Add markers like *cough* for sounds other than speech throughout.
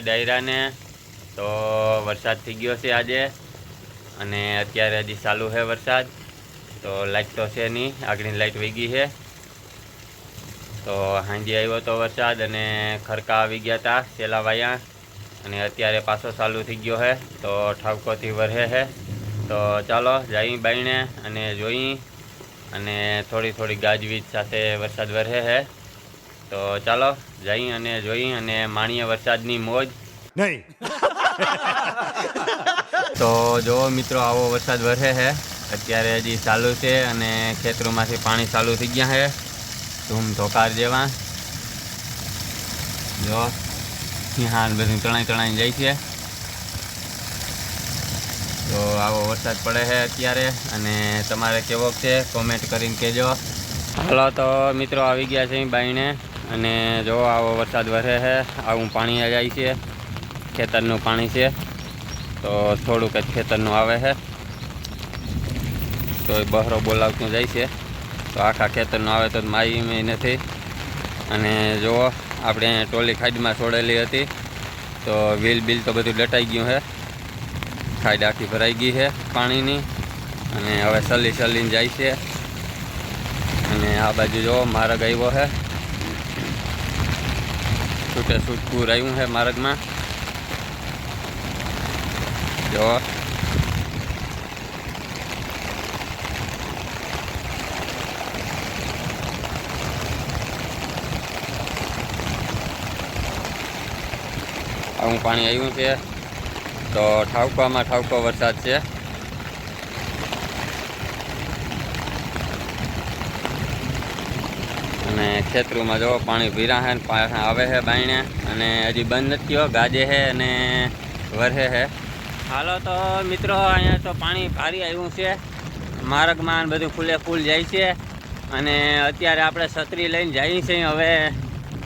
બધાય ડાયરાને. તો વરસાદ થઈ ગયો છે આજે. અને અત્યારે હજી ચાલુ છે વરસાદ. તો લાઇટ તો છે નહીં, આગળની લાઇટ વહી ગઈ છે. તો હાંજી આવ્યો તો વરસાદ અને ખરકા આવી ગયા હતા સેલા વાયા. અને અત્યારે પાછો ચાલુ થઈ ગયો છે, તો ઠાવકોથી વરહે છે. તો ચાલો, જઈ બાઈને અને જોઈ. અને થોડી થોડી ગાજવીજ સાથે વરસાદ વરહે છે. તો ચાલો જઈ અને જોઈ અને માણીએ વરસાદની મોજ. નહીં. *laughs* તો જો મિત્રો આવો વરસાદ વરસે છે. અત્યારે હજી ચાલુ છે અને ખેતરોમાંથી પાણી ચાલુ થઈ ગયા છે. ધૂમ ધોકાર જેવા. જો હા બધું તણાઈ તણાઈ જાય છે. તો આવો વરસાદ પડે છે અત્યારે. અને તમારે કેવો છે? કોમેન્ટ કરીને કહેજો. હાલો તો મિત્રો આવી ગયા છે બાઈને અને જો આવો વરસાદ વરે છે, આવું પાણી જાય છે, ખેતરનું પાણી છે, તો થોડુંક જ ખેતરનું આવે છે. તો એ બહરો બોલાવતું જાય છે. તો આખા ખેતરનું આવે તો માઈ મેં નથી. અને જુઓ આપણે ટોલી ખાડમાં છોડેલી હતી, તો વ્હીલ બિલ તો બધું લટાઈ ગયું છે. ખાડ આખી ભરાઈ ગઈ છે પાણીની. અને હવે સલી સલીને જાય છે. અને આ બાજુ જો માર્ગ આવ્યો છે. છૂટે છૂટકું રહ્યું છે માર્ગમાં. જો. આવું પાણી આવ્યું છે. તો ઠાવકામાં ઠાવકો વરસાદ છે. અને ખેતરોમાં જો પાણી ભીરા છે પાસે આવે છે બાયણે અને હજી બંધ નથી થયો ગાજે છે અને વરહે છે હાલો તો મિત્રો, અહીંયા તો પાણી ભારી આવ્યું છે. માર્ગમાં બધું ફૂલે ફૂલ જાય છે. અને અત્યારે આપણે છત્રી લઈને જઈએ છીએ હવે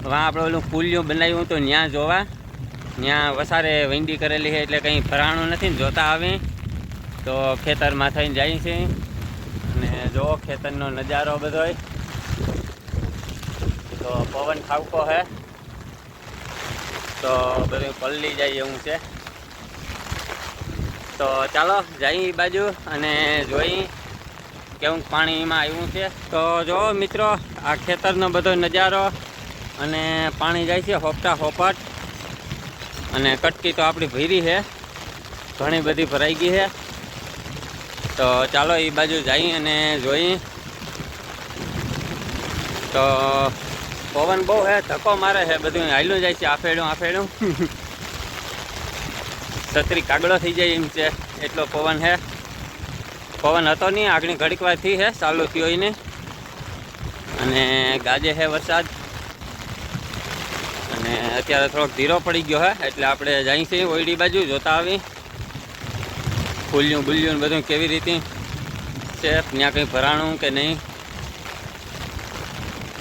વાં આપણે ઓલું ફૂલિયું બનાવ્યું તો ત્યાં જોવા. ત્યાં વસારે વેંડી કરેલી છે એટલે કંઈ ફરાણું નથી જોતા આવી. તો ખેતરમાં થઈને જઈએ છીએ અને જો ખેતરનો નજારો બધોય તો પવન ખાવકો છે તો બધું પલ્લી જાય એવું છે. તો ચાલો, જઈ બાજુ અને જોઈ કેવું પાણીમાં આવ્યું છે. તો જો મિત્રો, આ ખેતરનો બધો નજારો અને પાણી જાય છે હોપટા હોપટ. અને કટકી તો આપણી ભીરી છે. ઘણી બધી ભરાઈ ગઈ છે. તો ચાલો એ બાજુ જઈ અને જોઈ. તો પવન બહુ છે ધક્કો મારે છે બધું હાલ્યું જાય છે, આફેડું આફેડું. છત્રી કાગડો થઈ જાય એમ છે, એટલો પવન છે પવન હતો નહીં, આગળ ઘડીક વાર હે, ચાલુ થયો એને અને ગાજે હે વરસાદ. અને અત્યારે થોડોક ધીરો પડી ગયો હે, એટલે આપણે જઈ છીએ ઓયડી બાજુ, જોતા આવી ફૂલ્યું બુલ્યું બધું કેવી રીતે છે, ત્યાં કંઈ ભરાણું કે નહીં?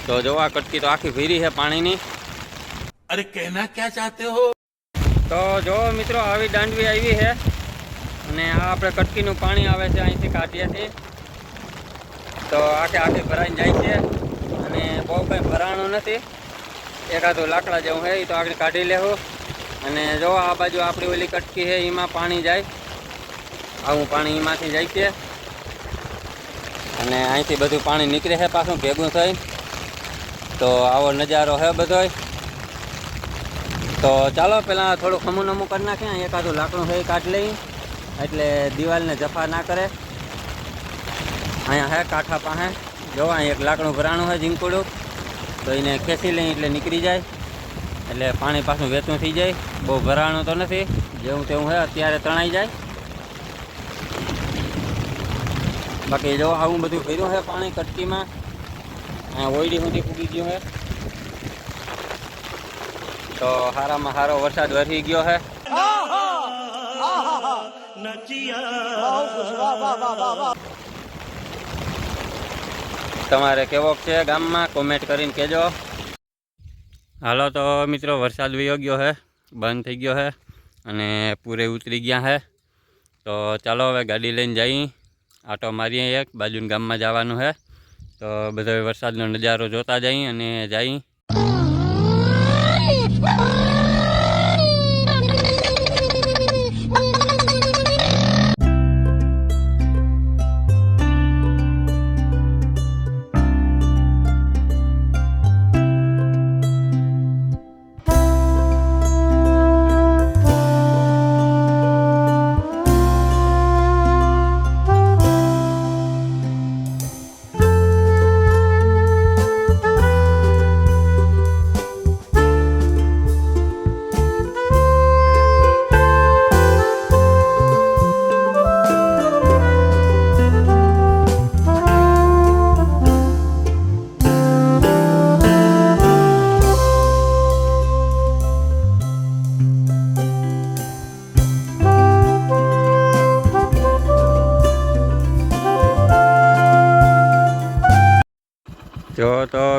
તો જો આ કટકી તો આખી ભીરી છે પાણીની. અરે કહેના ક્યાં ચાહતે હો? તો જો મિત્રો આવી દાંડવી આવી છે. અને આ આપણે કટકીનું પાણી આવે છે અહીંથી કાઢીએથી તો આખે આખી ભરાઈને જાય છે. અને બહુ કંઈ ભરાણું નથી. એકાદું લાકડા જેવું છે એ તો આગળ કાઢી લેવું અને જો આ બાજુ આપણી ઓલી કટકી છે એમાં પાણી જાય. આવું પાણી એમાંથી જાય છે. અને અહીંથી બધું પાણી નીકળે છે પાછું ભેગું થઈ. તો આવો નજારો હે બધોય. તો ચાલો, પેલા થોડું ખમું નમું કરી નાખીએ. એકાદું લાકડું હોય કાઢી લઈ એટલે દિવાલને જફા ના કરે. અહીંયા હે કાંઠા પાસે. જો, અહીં એક લાકડું ભરાણું હોય ઝીંકુડું. તો એને ખેંચી લઈ એટલે નીકળી જાય. એટલે પાણી પાછું વેચું થઈ જાય. બહુ ભરાણું તો નથી. જેવું તેવું હોય અત્યારે તણાઈ જાય. બાકી જો આવું બધું કર્યું છે પાણી કટકીમાં અહીંયા ઓયડી સુધી ફૂગી ગયું છે તો હારામાં સારો વરસાદ વરસી ગયો છે તમારે કેવો છે ગામમાં? કોમેન્ટ કરીને કહેજો. હાલો તો મિત્રો, વરસાદ વયો ગયો છે બંધ થઈ ગયો છે અને પૂરે ઉતરી ગયા છે તો ચાલો હવે ગાડી લઈને જઈ, આટો મારીએ એક, બાજુના ગામમાં જવાનું છે તો બધો વરસાદનો નજારો જોતા જઈ અને જઈ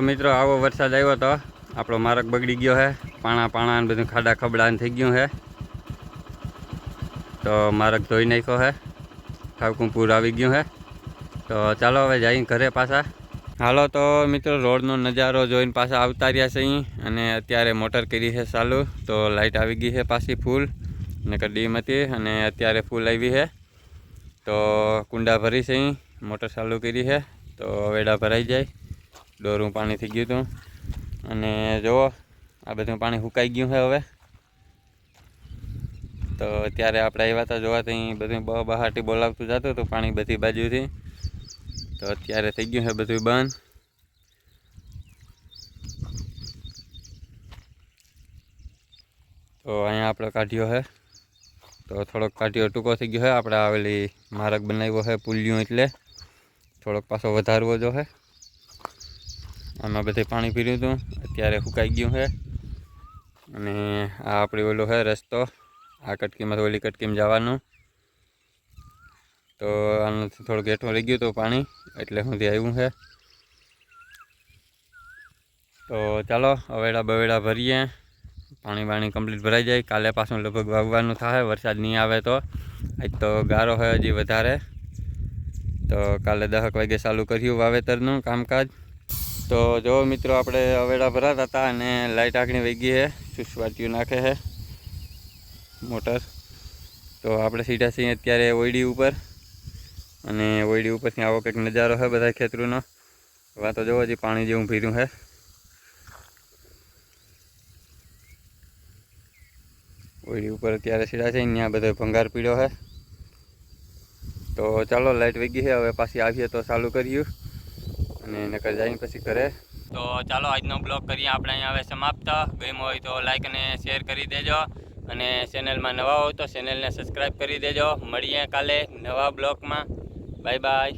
મિત્રો, આવો વરસાદ આવ્યો તો. આપણો માર્ગ બગડી ગયો છે પાણા પાણા ને બધું ખાડા ખબડા થઈ ગયું છે તો માર્ગ ધોઈ નાખ્યો છે ઠાવકું પૂર આવી ગયું છે તો ચાલો હવે જઈને ઘરે પાછા. હાલો તો મિત્રો, રોડનો નજારો જોઈને પાછા આવતા રહ્યા છે અહીં. અને અત્યારે મોટર કરી છે ચાલુ. તો લાઇટ આવી ગઈ છે પાછી ફૂલ. ને ડીમ હતી અને અત્યારે ફૂલ આવી છે. તો કુંડા ભરી છે અહીં. મોટર ચાલુ કરી છે. તો વેડા ભરાઈ જાય. ડોરું પાણી થઈ ગયું હતું. અને જુઓ, આ બધું પાણી સુકાઈ ગયું છે હવે. તો ત્યારે આપણે આવ્યા હતા જોવા ત્યાં બધું બહારથી બોલાવતું જતું હતું પાણી બધી બાજુથી. તો અત્યારે થઈ ગયું છે બધું બંધ. તો અહીંયા આપણે કાઢ્યો છે. તો થોડોક કાઢ્યો ટૂંકો થઈ ગયો છે. આપણે આવેલી માર્ગ બનાવ્યો છે પુલિયું એટલે. થોડોક પાછો વધારવો જો છે. આમાં બધે પાણી પીર્યું હતું. અત્યારે સુકાઈ ગયું છે. અને આ આપણી ઓલો છે રસ્તો. આ કટકીમાંથી ઓલી કટકીમાં જવાનું. તો આનાથી થોડુંક હેઠું રહી ગયું હતું પાણી, એટલે સુધી આવ્યું છે. તો ચાલો, અવેડા બવેડા ભરીએ. પાણી બાણી કમ્પ્લીટ ભરાઈ જાય. કાલે પાછું લગભગ વાવવાનું થાય. વરસાદ નહીં આવે તો. આજ તો ગારો હોય હજી વધારે. તો કાલે દહક વાગે ચાલુ કર્યું વાવેતરનું કામકાજ. તો જો મિત્રો, આપણે અવેડા ભરાતા હતા અને લાઇટ આગળ વહી ગઈ છે. નાખે છે. મોટર. તો આપણે સીધા છીએ અત્યારે ઓયડી ઉપર. અને ઓયડી ઉપરથી આવો કંઈક નજારો છે બધા ખેતરોનો. વાતો જોવો હજી પાણી જેવું ભીર્યું છે. ઓયડી ઉપર અત્યારે સીધા છે ત્યાં બધો ભંગાર પીડ્યો છે. તો ચાલો લાઇટ વહી ગઈ છે. હવે પાછી આવીએ તો ચાલુ કર્યું અને નકર જઈને પછી ઘરે. તો ચાલો, આજનો બ્લોગ કરીએ આપણે અહીંયા હવે સમાપ્ત. ગમ્યો હોય તો લાઈક અને શેર કરી દેજો. અને ચેનલમાં નવા હોય તો ચેનલને સબસ્ક્રાઈબ કરી દેજો. મળીએ કાલે નવા બ્લોગમાં. Bye bye